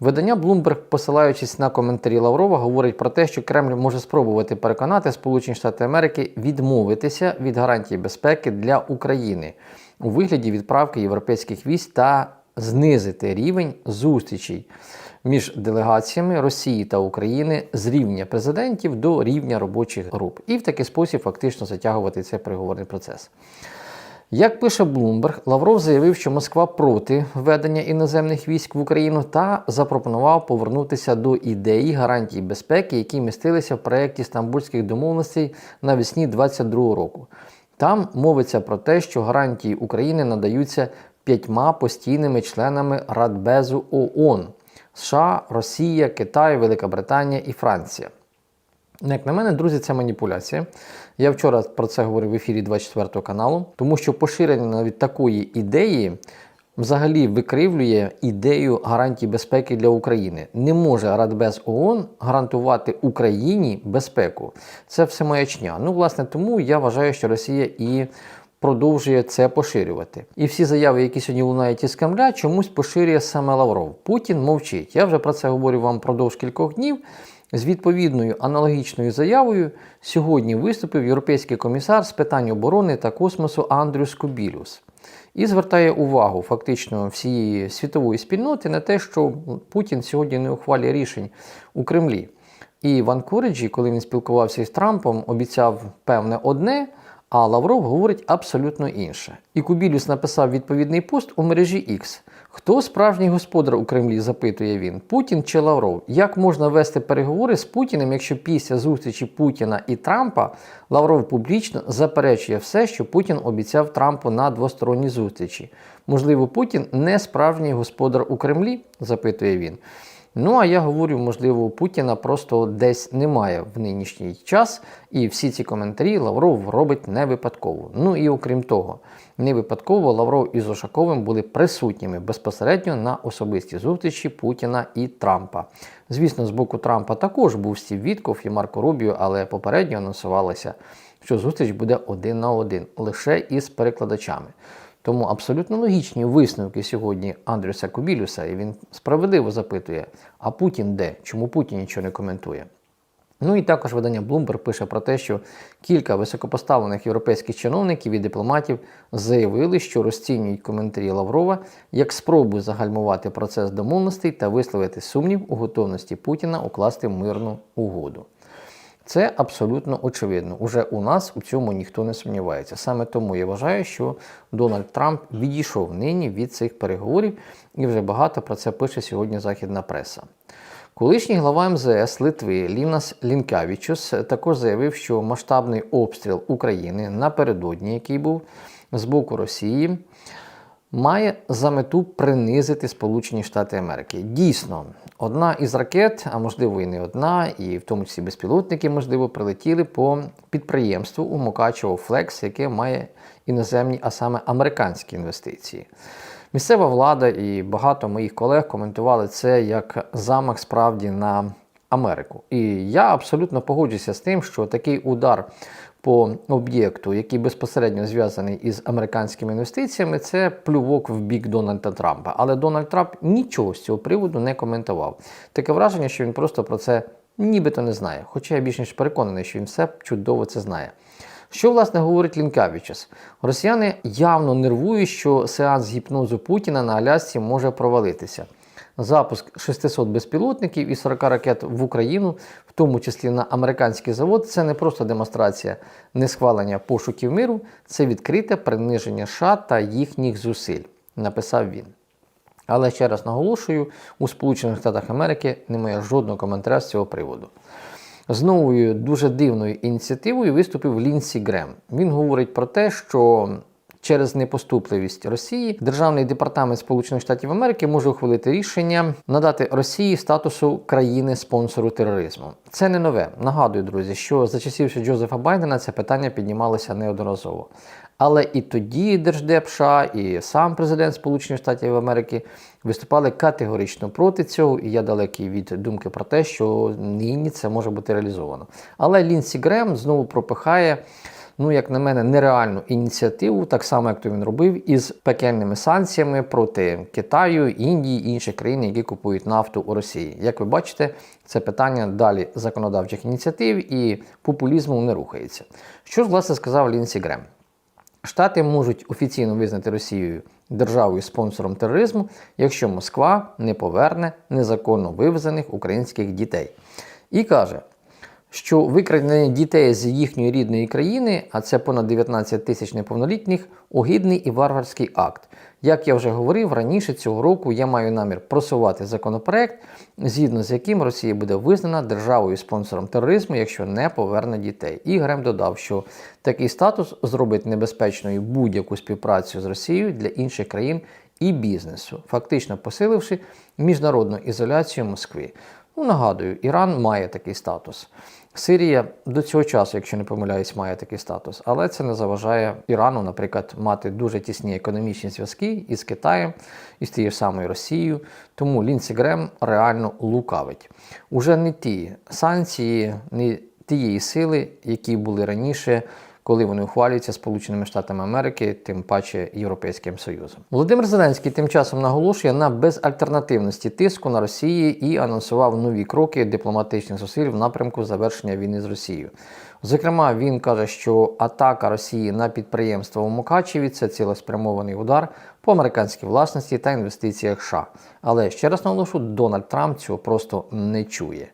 Видання Bloomberg, посилаючись на коментарі Лаврова, говорить про те, що Кремль може спробувати переконати Сполучені Штати Америки відмовитися від гарантій безпеки для України у вигляді відправки європейських військ та знизити рівень зустрічей між делегаціями Росії та України з рівня президентів до рівня робочих груп, і в такий спосіб фактично затягувати цей переговорний процес. Як пише Bloomberg, Лавров заявив, що Москва проти введення іноземних військ в Україну та запропонував повернутися до ідеї гарантій безпеки, які містилися в проєкті Стамбульських домовленостей навесні 2022 року. Там мовиться про те, що гарантії України надаються п'ятьма постійними членами Радбезу ООН США, Росія, Китай, Велика Британія і Франція. Як на мене, друзі, це маніпуляція. Я вчора про це говорив в ефірі 24 каналу, тому що поширення навіть такої ідеї взагалі викривлює ідею гарантій безпеки для України. Не може Радбез ООН гарантувати Україні безпеку. Це все маячня. Ну, власне, тому я вважаю, що Росія і продовжує це поширювати. І всі заяви, які сьогодні лунають із Кремля, чомусь поширює саме Лавров. Путін мовчить. Я вже про це говорю вам впродовж кількох днів. З відповідною аналогічною заявою сьогодні виступив європейський комісар з питань оборони та космосу Андрюс Кобілюс і звертає увагу фактично всієї світової спільноти на те, що Путін сьогодні не ухвалює рішень у Кремлі. І в Анкориджі, коли він спілкувався із Трампом, обіцяв певне одне. А Лавров говорить абсолютно інше. І Кубілюс написав відповідний пост у мережі X. Хто справжній господар у Кремлі? запитує він, Путін чи Лавров? Як можна вести переговори з Путіним, якщо після зустрічі Путіна і Трампа Лавров публічно заперечує все, що Путін обіцяв Трампу на двосторонній зустрічі? Можливо, Путін не справжній господар у Кремлі? запитує він. Ну, а я говорю, можливо, Путіна просто десь немає в нинішній час, і всі ці коментарі Лавров робить не випадково. Ну і окрім того, не випадково Лавров із Ошаковим були присутніми безпосередньо на особистій зустрічі Путіна і Трампа. Звісно, з боку Трампа також був Стів Вітков і Марко Рубіо, але попередньо анонсувалося, що зустріч буде один на один, лише із перекладачами. Тому абсолютно логічні висновки сьогодні Андрюса Кубілюса, і він справедливо запитує: а Путін де? Чому Путін нічого не коментує? Ну і також видання Bloomberg пише про те, що кілька високопоставлених європейських чиновників і дипломатів заявили, що розцінюють коментарі Лаврова як спробу загальмувати процес домовленостей та висловити сумнів у готовності Путіна укласти мирну угоду. Це абсолютно очевидно. Уже у нас у цьому ніхто не сумнівається. Саме тому я вважаю, що Дональд Трамп відійшов нині від цих переговорів, і вже багато про це пише сьогодні західна преса. Колишній глава МЗС Литви Лінас Лінкавічус також заявив, що масштабний обстріл України напередодні, який був з боку Росії, має за мету принизити Сполучені Штати Америки. Дійсно, одна із ракет, а можливо і не одна, і в тому числі безпілотники, можливо, прилетіли по підприємству у Мукачево Флекс, яке має іноземні, а саме американські інвестиції. Місцева влада і багато моїх колег коментували це як замах справді на Америку. І я абсолютно погоджуюся з тим, що такий удар по об'єкту, який безпосередньо зв'язаний із американськими інвестиціями, це плювок в бік Дональда Трампа. Але Дональд Трамп нічого з цього приводу не коментував. Таке враження, що він просто про це нібито не знає. Хоча я більш ніж переконаний, що він все чудово це знає. Що, власне, говорить Лінкавічес? Росіяни явно нервують, що сеанс гіпнозу Путіна на Алясці може провалитися. Запуск 600 безпілотників і 40 ракет в Україну, в тому числі на американський завод, це не просто демонстрація несхвалення пошуків миру, це відкрите приниження США та їхніх зусиль, написав він. Але ще раз наголошую, у Сполучених Штатах Америки немає жодного коментаря з цього приводу. З новою дуже дивною ініціативою виступив Лінсі Грем. Він говорить про те, що через непоступливість Росії Державний департамент Сполучених Штатів Америки може ухвалити рішення надати Росії статусу країни-спонсору тероризму. Це не нове. Нагадую, друзі, що за часів Джозефа Байдена це питання піднімалося неодноразово. Але і тоді Держдеп США, і сам президент Сполучених Штатів Америки виступали категорично проти цього, і я далекий від думки про те, що нині це може бути реалізовано. Але Лінсі Грем знову пропихає ну, як на мене, нереальну ініціативу, так само, як то він робив, із пекельними санкціями проти Китаю, Індії і інших країн, які купують нафту у Росії. Як ви бачите, це питання далі законодавчих ініціатив і популізму не рухається. Що ж, власне, сказав Лінсі Грем? Штати можуть офіційно визнати Росію державою спонсором тероризму, якщо Москва не поверне незаконно вивезених українських дітей. І каже, що викрадення дітей з їхньої рідної країни, а це понад 19 тисяч неповнолітніх, огидний і варварський акт. Як я вже говорив, раніше цього року я маю намір просувати законопроект, згідно з яким Росія буде визнана державою спонсором тероризму, якщо не поверне дітей. І Грем додав, що такий статус зробить небезпечною будь-яку співпрацю з Росією для інших країн і бізнесу, фактично посиливши міжнародну ізоляцію Москви. Ну, нагадую, Іран має такий статус. Сирія до цього часу, якщо не помиляюсь, має такий статус, але це не заважає Ірану, наприклад, мати дуже тісні економічні зв'язки із Китаєм, із тією ж самою Росією. Тому Лінсі Грем реально лукавить. Уже не ті санкції, не тієї сили, які були раніше коли вони ухвалюються Сполученими Штатами Америки, тим паче Європейським Союзом. Володимир Зеленський тим часом наголошує на безальтернативності тиску на Росії і анонсував нові кроки дипломатичних зусиль в напрямку завершення війни з Росією. Зокрема, він каже, що атака Росії на підприємства у Мукачеві це цілеспрямований удар по американській власності та інвестиціях США. Але ще раз наголошу, Дональд Трамп цього просто не чує.